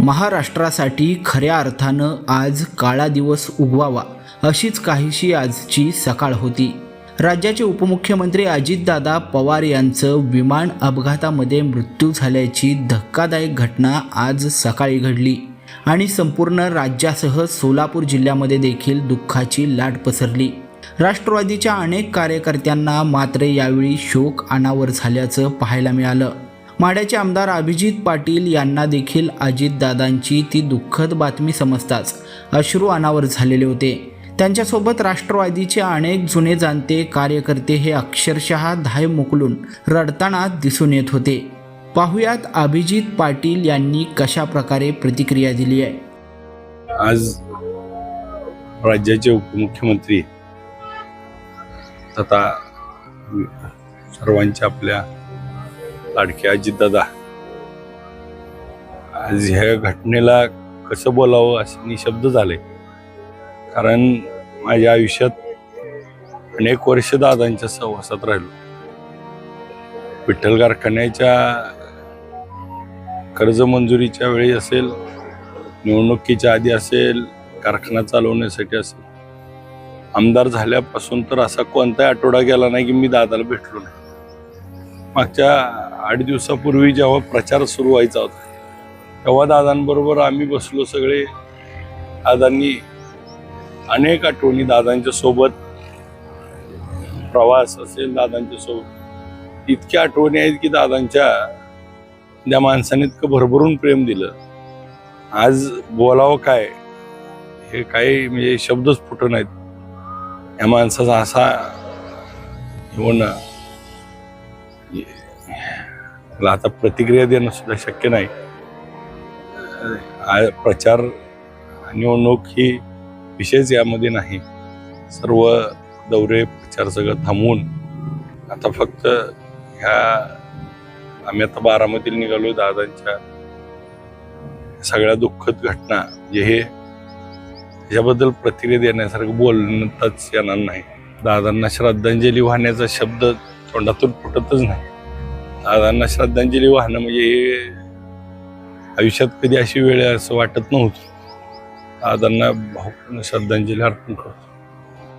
महाराष्ट्रासाठी खऱ्या अर्थानं आज काळा दिवस उगवावा अशीच काहीशी आजची सकाळ होती. राज्याचे उपमुख्यमंत्री अजितदादा पवार यांचं विमान अपघातामध्ये मृत्यू झाल्याची धक्कादायक घटना आज सकाळी घडली. आणि संपूर्ण राज्यासह सोलापूर जिल्ह्यामध्ये देखील दुःखाची लाट पसरली. राष्ट्रवादीच्या अनेक कार्यकर्त्यांना मात्र यावेळी शोक अनावर झाल्याचं पाहायला मिळालं. माड्याचे आमदार अभिजित पाटील यांना देखील अजितदादांची ती दुःखद बातमी समजताच अश्रू अनावर झालेले होते. त्यांच्यासोबत राष्ट्रवादीचे अनेक जुने जाणते कार्यकर्ते हे अक्षरशः धाय मोकलून रडताना दिसून येत होते. पाहुयात अभिजित पाटील यांनी कशा प्रकारे प्रतिक्रिया दिली आहे? आज राज्याचे उपमुख्यमंत्री तथा सर्वांच्या आपल्या लाडक्या अजितदादा आज ह्या घटनेला कसं बोलावं असे निशब्द झाले. कारण माझ्या आयुष्यात अनेक वर्ष दादांच्या सहवासात राहिलो. विठ्ठल कारखान्याच्या कर्ज मंजुरीच्या वेळी असेल निवडणुकीच्या आधी असेल कारखाना चालवण्यासाठी असेल. आमदार झाल्यापासून तर असा कोणताही आठवडा गेला नाही की मी दादाला भेटलो नाही. मागच्या आठ दिवसापूर्वी जेव्हा प्रचार सुरू व्हायचा होता तेव्हा दादांबरोबर आम्ही बसलो सगळे. दादांनी अनेक आठवणी दादांच्या सोबत. प्रवास असेल दादांच्या सोबत. इतक्या आठवणी आहेत की दादांच्या त्या माणसाने इतकं भरभरून प्रेम दिलं. आज बोलावं काय? हे काही म्हणजे शब्दच फुटत नाहीत. या माणसाचा असा होणं. ना आता प्रतिक्रिया देणं सुद्धा शक्य नाही. प्रचार निवडणूक ही विशेष यामध्ये नाही. सर्व दौरे प्रचार सगळं थांबवून आता फक्त ह्या आम्ही आता बारामतीला निघालो दादांच्या सगळ्या दुःखद घटना. जे हे याबद्दल प्रतिक्रिया देण्यासारखं बोलणंच येणार नाही. दादांना श्रद्धांजली वाहण्याचा शब्द तोंडातून फुटतच नाही. दादांना श्रद्धांजली वाहणं म्हणजे हे आयुष्यात कधी अशी वेळ आहे असं वाटत नव्हतं. दादांना भावपूर्ण श्रद्धांजली अर्पण करतो.